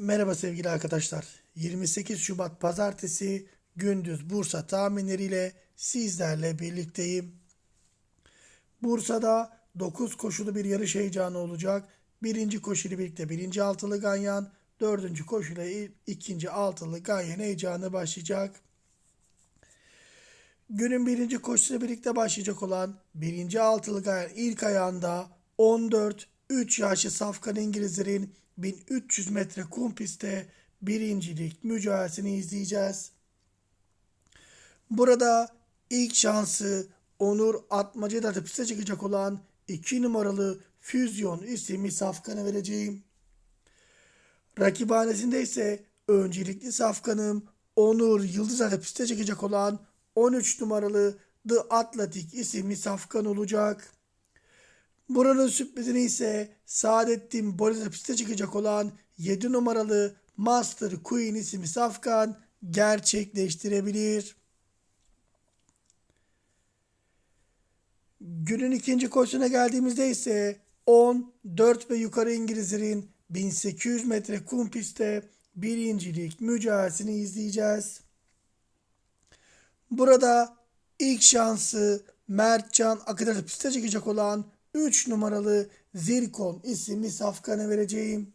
Merhaba sevgili arkadaşlar. 28 Şubat Pazartesi gündüz Bursa tahminleriyle sizlerle birlikteyim. Bursa'da 9 koşulu bir yarış heyecanı olacak. Birinci koşuyla birlikte birinci altılı ganyan, dördüncü koşuyla ikinci altılı ganyan heyecanı başlayacak. Günün birinci koşusuyla birlikte başlayacak olan birinci altılı ganyan ilk ayağında 14 3 yaşlı Safkan İngilizlerin 1300 metre kum pistte birincilik mücadelesini izleyeceğiz. Burada ilk şansı Onur Atmaca'da da piste çıkacak olan 2 numaralı Füzyon isimli Safkan'a vereceğim. Rakibhanesinde ise öncelikli safkanım Onur Yıldız'a piste çıkacak olan 13 numaralı The Atlantic isimli safkan olacak. Buranın sürprizini ise Saadettin Boris'e piste çıkacak olan 7 numaralı Master Queen isimli safkan gerçekleştirebilir. Günün ikinci koşusuna geldiğimizde ise 10, 4 ve yukarı İngilizlerin 1800 metre kum pistte birincilik mücadelesini izleyeceğiz. Burada ilk şansı Mertcan Akıdar'ı piste çıkacak olan 3 numaralı Zirkon isimli safkanı vereceğim.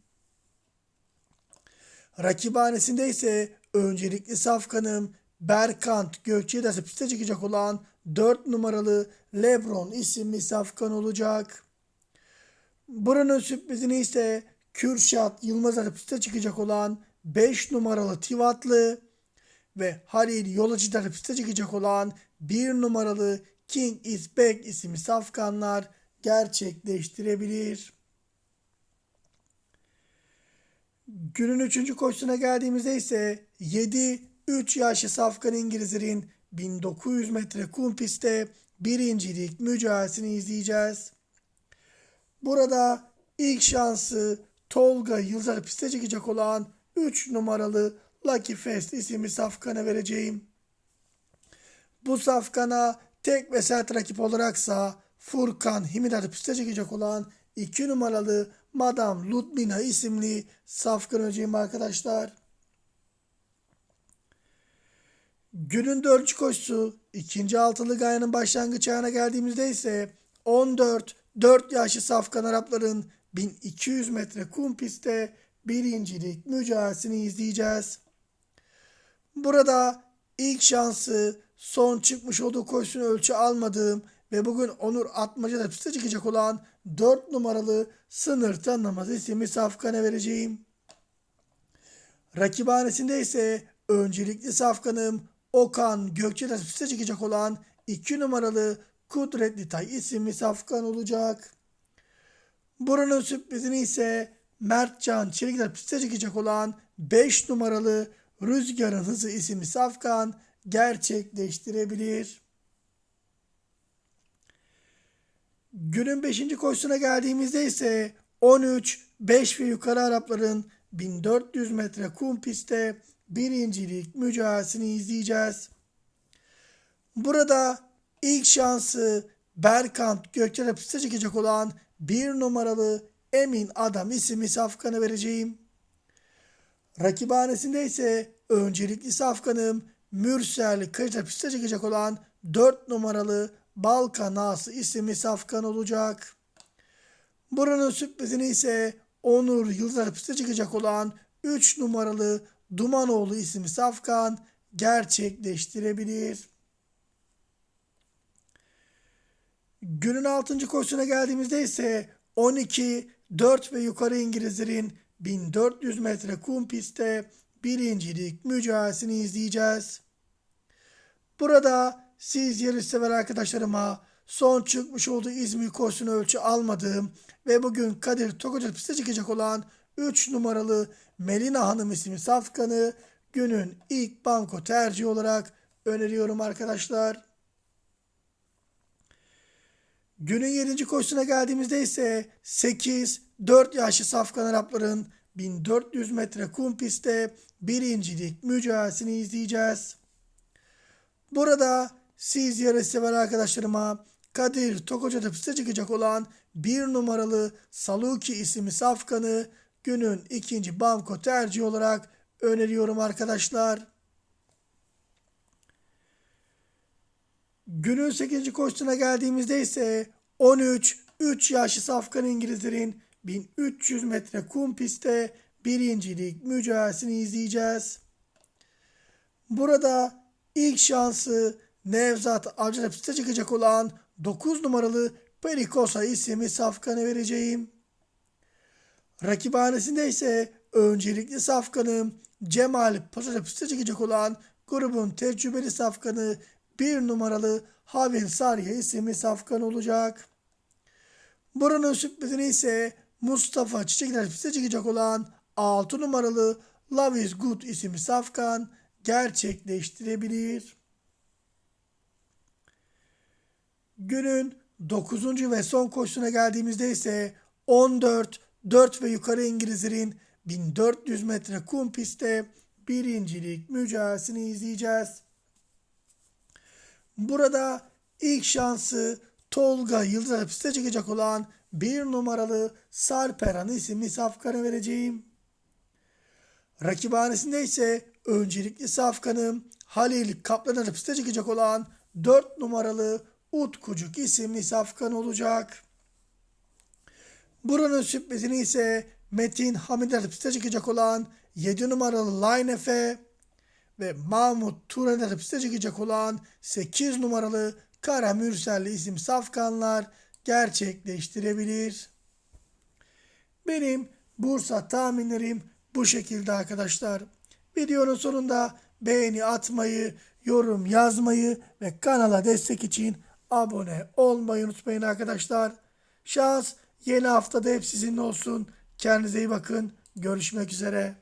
Rakibhanesinde ise öncelikli safkanım Berkant Gökçe'de piste çıkacak olan 4 numaralı Lebron isimli safkan olacak. Buranın sürprizini ise Kürşat Yılmaz'a piste çıkacak olan 5 numaralı Tivatlı ve Halil Yolacı'da piste çıkacak olan 1 numaralı King is Back isimli safkanlar gerçekleştirebilir. Günün üçüncü koşusuna geldiğimizde ise 7 3 yaşlı Safkan İngilizlerin 1900 metre kum pistte birincilik mücadelesini izleyeceğiz. Burada ilk şansı Tolga Yıldız'a piste çıkacak olan 3 numaralı Lucky Fest isimli safkana vereceğim. Bu safkana tek ve sert rakip olaraksa Furkan Himidar'ı piste çıkacak olan 2 numaralı Madame Ludmina isimli safkan vereceğim arkadaşlar. Günün dördüncü koşusu ikinci altılı gayanın başlangıç ayağına geldiğimizde ise 14 4 yaşlı Safkan Arapların 1200 metre kum pistte birincilik mücadelesini izleyeceğiz. Burada ilk şansı son çıkmış olduğu koşusunu ölçü almadığım ve bugün Onur Atmaca'da piste çıkacak olan 4 numaralı sınır tanımaz isimli Safkan'a vereceğim. Rakibhanesinde ise öncelikli safkanım Okan Gökçe'de piste çıkacak olan 2 numaralı Kudretli Tay isimli safkan olacak. Buranın sürprizini ise Mertcan Çelik'te piste çıkacak olan 5 numaralı Rüzgarın Hızı isimli safkan gerçekleştirebilir. Günün 5. koşusuna geldiğimizde ise 13, 5 ve yukarı Arapların 1400 metre kum pistte birincilik mücadelesini izleyeceğiz. Burada ilk şansı Berkant Gökçe'de piste çıkacak olan bir numaralı Emin Adam isimli safkanı vereceğim. Rakibhanesinde ise öncelikli safkanım Mürsel Kırca piste çıkacak olan 4 numaralı Balkan Ağası isimli safkan olacak. Buranın sürprizini ise Onur Yıldız'a piste çıkacak olan 3 numaralı Dumanoğlu isimli safkan gerçekleştirebilir. Günün 6. koşusuna geldiğimizde ise 12, 4 ve yukarı İngilizlerin 1400 metre kum pistte birincilik mücadelesini izleyeceğiz. Burada siz yarışsever arkadaşlarıma son çıkmış olduğu İzmir koşusunu ölçü almadığım ve bugün Kadir Tokoca piste çıkacak olan 3 numaralı Melina Hanım isimli safkanı günün ilk banko tercihi olarak öneriyorum arkadaşlar. Günün 7. koşusuna geldiğimizde ise 8 4 yaşlı Safkan Arapların 1400 metre kum pistte birincilik mücadelesini izleyeceğiz. Burada siz yarış sever arkadaşlarıma Kadir Tokoca'da piste çıkacak olan bir numaralı Saluki isimli safkanı günün ikinci banko tercihi olarak öneriyorum arkadaşlar. Günün 8. koşusuna geldiğimizde ise 13 3 yaşlı safkan İngilizlerin 1300 metre kum pistte birincilik mücadelesini izleyeceğiz. Burada ilk şansı Nevzat Avcı'da piste çıkacak olan 9 numaralı Perikosa isimli safkanı vereceğim. Rakibhanesinde ise öncelikli safkanım Cemal Paşa'da piste çıkacak olan grubun tecrübeli safkanı bir numaralı Havin Sarya isimli safkan olacak. Buranın sürprizini ise Mustafa Çiçekler piste çıkacak olan 6 numaralı Love is Good isimli safkan gerçekleştirebilir. Günün 9. ve son koşusuna geldiğimizde ise 14, 4 ve yukarı İngilizlerin 1400 metre kum pistte birincilik mücadelesini izleyeceğiz. Burada ilk şansı Tolga Yıldırım piste çıkacak olan bir numaralı Sarperan isimli safkanı vereceğim. Rakibhanesinde ise öncelikli safkanım Halil Kaplan'a piste çıkacak olan 4 numaralı Utkucuk isimli safkan olacak. Buranın sürprizini ise Metin Hamid'e piste çıkacak olan 7 numaralı Line Efe ve Mahmut Turan'e piste çıkacak olan 8 numaralı Kara Mürselli isim safkanlar gerçekleştirebilir. Benim Bursa tahminlerim bu şekilde arkadaşlar. Videonun sonunda beğeni atmayı, yorum yazmayı ve kanala destek için abone olmayı unutmayın arkadaşlar. Şans yeni haftada hep sizinle olsun. Kendinize iyi bakın. Görüşmek üzere.